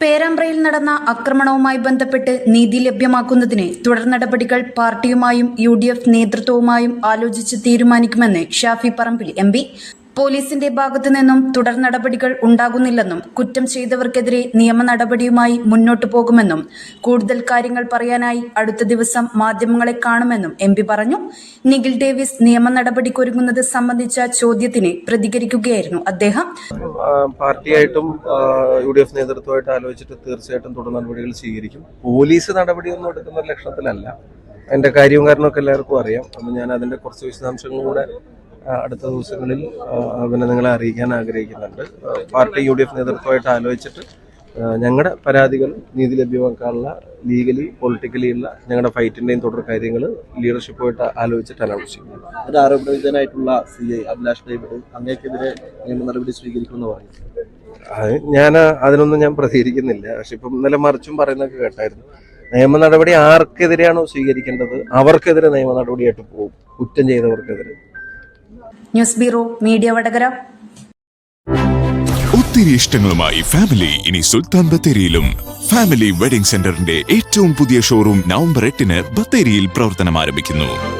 പേരാമ്പ്രയിൽ നടന്ന ആക്രമണവുമായി ബന്ധപ്പെട്ട് നീതി ലഭ്യമാക്കുന്നതിന് തുടർ നടപടികൾ പാർട്ടിയുമായും യു ഡി എഫ് നേതൃത്വവുമായും ആലോചിച്ച് തീരുമാനിക്കുമെന്ന് ഷാഫി പറമ്പിൽ എം പി പോലീസിന്റെ ഭാഗത്തു നിന്നും തുടർ നടപടികൾ ഉണ്ടാകുന്നില്ലെന്നും കുറ്റം ചെയ്തവർക്കെതിരെ നിയമ നടപടിയുമായി മുന്നോട്ടു പോകുമെന്നും കൂടുതൽ കാര്യങ്ങൾ പറയാനായി അടുത്ത ദിവസം മാധ്യമങ്ങളെ കാണുമെന്നും എം പറഞ്ഞു. നിഖിൽ ഡേവിസ് നിയമ നടപടിക്കൊരുങ്ങുന്നത് സംബന്ധിച്ച ചോദ്യത്തിന് പ്രതികരിക്കുകയായിരുന്നു അദ്ദേഹം. പാർട്ടിയായിട്ടും യു ഡി എഫ് നേതൃത്വമായിട്ട് ആലോചിച്ചിട്ട് തീർച്ചയായിട്ടും തുടർ നടപടികൾ സ്വീകരിക്കും. പോലീസ് നടപടിയൊന്നും എടുക്കുന്ന ലക്ഷണത്തിലല്ല. എന്റെ കാര്യവും കാരണമൊക്കെ എല്ലാവർക്കും അറിയാം. അപ്പം ഞാൻ അതിന്റെ കുറച്ച് വിശദാംശങ്ങളും കൂടെ അടുത്ത ദിവസങ്ങളിൽ പിന്നെ നിങ്ങളെ അറിയിക്കാൻ ആഗ്രഹിക്കുന്നുണ്ട്. പാർട്ടി യു ഡി എഫ് നേതൃത്വമായിട്ട് ആലോചിച്ചിട്ട് ഞങ്ങളുടെ പരാതികൾ നീതി ലഭ്യമാക്കാനുള്ള ലീഗലി പൊളിറ്റിക്കലി ഉള്ള ഞങ്ങളുടെ ഫൈറ്റിന്റെയും തുടർ കാര്യങ്ങൾ ലീഡർഷിപ്പുമായിട്ട് ആലോചിച്ചിട്ട് അനൗൺസ് ചെയ്യും. ഒരു ആരോപണ വിധേയനായിട്ടുള്ള സി ഐ അഭിലാഷ് ഡേവിഡ് അങ്ങേക്കെതിരെ നിയമ നടപടി സ്വീകരിക്കുമെന്ന് പറഞ്ഞു ഞാൻ അതിനൊന്നും ഞാൻ പ്രതികരിക്കുന്നില്ല. പക്ഷെ ഇപ്പം ഇന്നലെ മറിച്ചും പറയുന്നൊക്കെ കേട്ടായിരുന്നു. നിയമ നടപടി ആർക്കെതിരെയാണോ സ്വീകരിക്കേണ്ടത്? അവർക്കെതിരെ നിയമ നടപടിയായിട്ട് പോകും. കുറ്റം ചെയ്തവർക്കെതിരെ ന്യൂസ് ബ്യൂറോ മീഡിയ വടകര. ഒത്തിരി ഇഷ്ടങ്ങളുമായി ഫാമിലി ഇനി സുൽത്താൻ ബത്തേരിയിലും. ഫാമിലി വെഡിംഗ് സെന്ററിന്റെ ഏറ്റവും പുതിയ ഷോറൂം നവംബർ എട്ടിന് ബത്തേരിയിൽ പ്രവർത്തനം ആരംഭിക്കുന്നു.